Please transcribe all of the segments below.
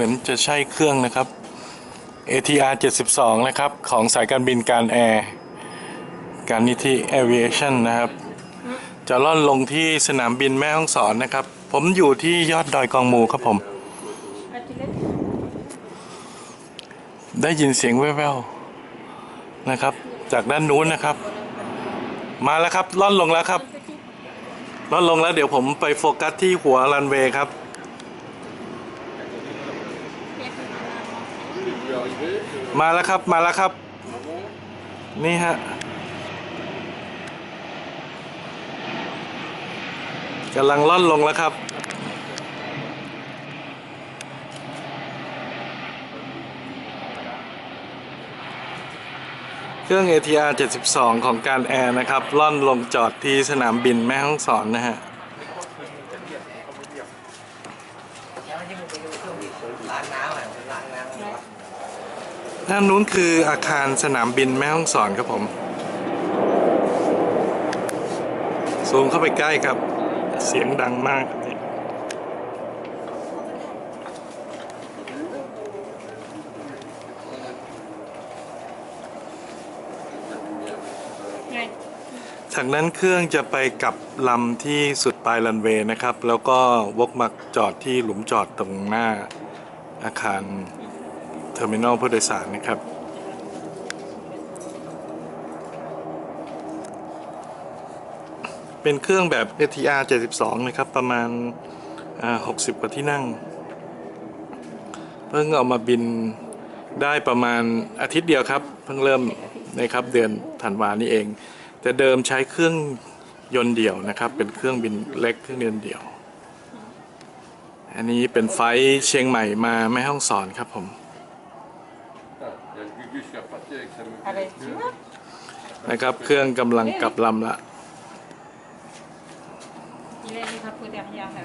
มือนจะใช่เครื่องนะครับ ATR 72 นะครับ ของสายการบินการแอร์ การนิธิ Aviation นะครับ จะล่อนลงที่สนามบินแม่ฮ่องสอนนะครับ ผมอยู่ที่ยอดดอยกองมูครับผม ได้ยินเสียงแว่วๆนะครับ จากด้านนู้นนะครับ มาแล้วครับล่อนลงแล้วครับล่อนลงแล้วเดี๋ยวผมไปโฟกัสที่หัวรันเวย์ครับ มาแล้วครับมาแล้วครับ นี่ฮะกำลังล่อนลงแล้วครับ เครื่อง ATR 72 ของการแอร์นะครับ ล่อนลงจอดที่สนามบินแม่ฮ่องสอนนะฮะล้านน้ำ ด้านนู้นคืออาคารสนามบินแม่ฮ่องสอนครับผม ซูมเข้าไปใกล้ครับ เสียงดังมากครับเนี่ยไงจากนั้นเครื่องจะไปกลับลำที่สุดปลายรันเวย์นะครับ แล้วก็วกมาจอดที่หลุมจอดตรงหน้าอาคาร อร์มินอลผู้โดยสารนะครับ เป็นเครื่องแบบ ATR 72 นะครับ ประมาณ 60 กว่าที่นั่ง เพิ่งเอามาบินได้ประมาณอาทิตย์เดียวครับ เพิ่งเริ่มนะครับเดือนธันวานี่เอง แต่เดิมใช้เครื่องยนต์เดี่ยวนะครับ เป็นเครื่องบินเล็กเครื่องยนต์เดี่ยวอันนี้เป็นไฟเชียงใหม่มาแม่ห้องสอนครับผม นะครับ เครื่องกำลังกลับลำละ Il a les drapeaux derrière la,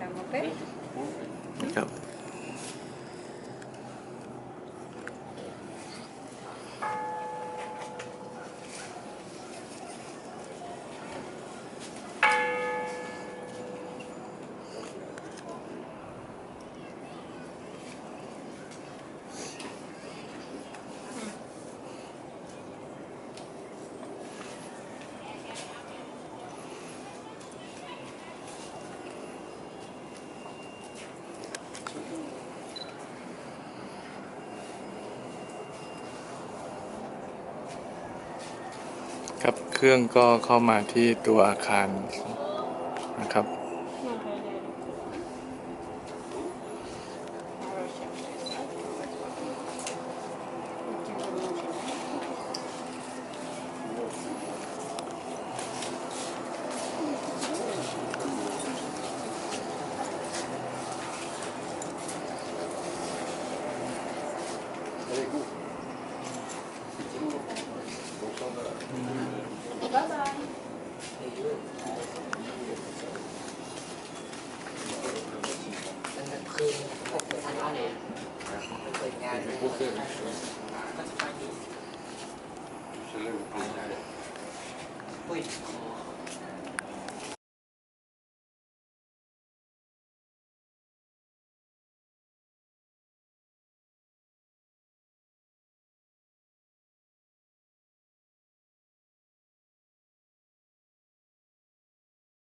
la moped. นะครับ ครับเครื่องก็เข้ามาที่ตัวอาคารนะครับ 开始，不。